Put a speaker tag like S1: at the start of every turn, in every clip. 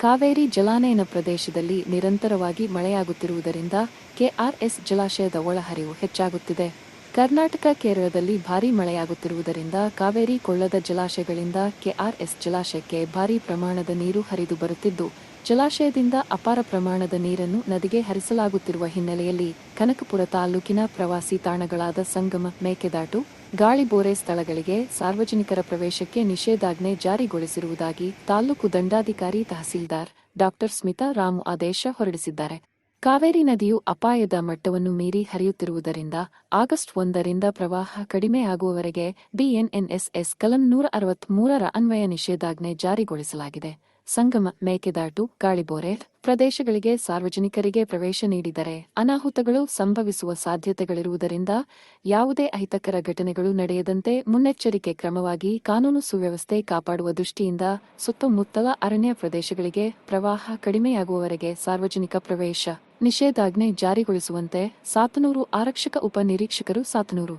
S1: ಕಾವೇರಿ ಜಲಾನಯನ ಪ್ರದೇಶದಲ್ಲಿ ನಿರಂತರವಾಗಿ ಮಳೆಯಾಗುತ್ತಿರುವುದರಿಂದ ಕೆಆರ್ಎಸ್ ಜಲಾಶಯದ ಒಳಹರಿವು ಹೆಚ್ಚಾಗುತ್ತಿದೆ. ಕರ್ನಾಟಕ ಕೇರಳದಲ್ಲಿ ಭಾರೀ ಮಳೆಯಾಗುತ್ತಿರುವುದರಿಂದ ಕಾವೇರಿ ಕೊಳ್ಳದ ಜಲಾಶಯಗಳಿಂದ ಕೆಆರ್ಎಸ್ ಜಲಾಶಯಕ್ಕೆ ಭಾರೀ ಪ್ರಮಾಣದ ನೀರು ಹರಿದು ಬರುತ್ತಿದ್ದು, ಜಲಾಶಯದಿಂದ ಅಪಾರ ಪ್ರಮಾಣದ ನೀರನ್ನು ನದಿಗೆ ಹರಿಸಲಾಗುತ್ತಿರುವ ಹಿನ್ನೆಲೆಯಲ್ಲಿ ಕನಕಪುರ ತಾಲೂಕಿನ ಪ್ರವಾಸಿ ತಾಣಗಳಾದ ಸಂಗಮ, ಮೇಕೆದಾಟು ಗಾಳಿಬೋರೆ ಸ್ಥಳಗಳಿಗೆ ಸಾರ್ವಜನಿಕರ ಪ್ರವೇಶಕ್ಕೆ ನಿಷೇಧಾಜ್ಞೆ ಜಾರಿಗೊಳಿಸಿರುವುದಾಗಿ ತಾಲೂಕು ದಂಡಾಧಿಕಾರಿ ತಹಸೀಲ್ದಾರ್ ಡಾಕ್ಟರ್ ಸ್ಮಿತಾ ರಾಮು ಆದೇಶ ಹೊರಡಿಸಿದ್ದಾರೆ. ಕಾವೇರಿ ನದಿಯು ಅಪಾಯದ ಮಟ್ಟವನ್ನು ಮೀರಿ ಹರಿಯುತ್ತಿರುವುದರಿಂದ ಆಗಸ್ಟ್ ಒಂದರಿಂದ ಪ್ರವಾಹ ಕಡಿಮೆಯಾಗುವವರೆಗೆ ಬಿಎನ್ಎನ್ಎಸ್ಎಸ್ ಕಲಂ ನೂರ ಅರವತ್ಮೂರರ ಅನ್ವಯ ನಿಷೇಧಾಜ್ಞೆ ಜಾರಿಗೊಳಿಸಲಾಗಿದೆ. ಸಂಗಮ, ಮೇಕೆದಾಟು ಗಾಳಿಬೋರೆ ಪ್ರದೇಶಗಳಿಗೆ ಸಾರ್ವಜನಿಕರಿಗೆ ಪ್ರವೇಶ ನೀಡಿದರೆ ಅನಾಹುತಗಳು ಸಂಭವಿಸುವ ಸಾಧ್ಯತೆಗಳಿರುವುದರಿಂದ ಯಾವುದೇ ಅಹಿತಕರ ಘಟನೆಗಳು ನಡೆಯದಂತೆ ಮುನ್ನೆಚ್ಚರಿಕೆ ಕ್ರಮವಾಗಿ ಕಾನೂನು ಸುವ್ಯವಸ್ಥೆ ಕಾಪಾಡುವ ದೃಷ್ಟಿಯಿಂದ ಸುತ್ತಮುತ್ತಲ ಅರಣ್ಯ ಪ್ರದೇಶಗಳಿಗೆ ಪ್ರವಾಹ ಕಡಿಮೆಯಾಗುವವರೆಗೆ ಸಾರ್ವಜನಿಕ ಪ್ರವೇಶ. ನಿಷೇಧಾಜ್ಞೆ ಜಾರಿಗೊಳಿಸುವಂತೆ ಸಾತನೂರು ಆರಕ್ಷಕ ಉಪನಿರೀಕ್ಷಕರು ಸಾತನೂರು.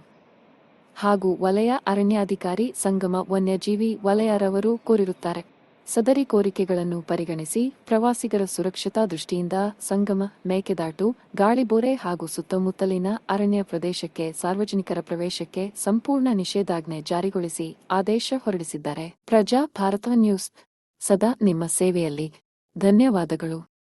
S1: ಹಾಗೂ ವಲಯ ಅರಣ್ಯಾಧಿಕಾರಿ ಸಂಗಮ ವನ್ಯಜೀವಿ ವಲಯರವರು ಕೋರಿರುತ್ತಾರೆ. ಸದರಿ ಕೋರಿಕೆಗಳನ್ನು ಪರಿಗಣಿಸಿ ಪ್ರವಾಸಿಗರ ಸುರಕ್ಷತಾ ದೃಷ್ಟಿಯಿಂದ ಸಂಗಮ, ಮೇಕೆದಾಟು ಗಾಳಿಬೋರೆ ಹಾಗೂ ಸುತ್ತಮುತ್ತಲಿನ ಅರಣ್ಯ ಪ್ರದೇಶಕ್ಕೆ ಸಾರ್ವಜನಿಕರ ಪ್ರವೇಶಕ್ಕೆ ಸಂಪೂರ್ಣ ನಿಷೇಧಾಜ್ಞೆ ಜಾರಿಗೊಳಿಸಿ ಆದೇಶ ಹೊರಡಿಸಿದ್ದಾರೆ. ಪ್ರಜಾ ಭಾರತ ನ್ಯೂಸ್. ಸದಾ ನಿಮ್ಮ ಸೇವೆಯಲ್ಲಿ. ಧನ್ಯವಾದಗಳು.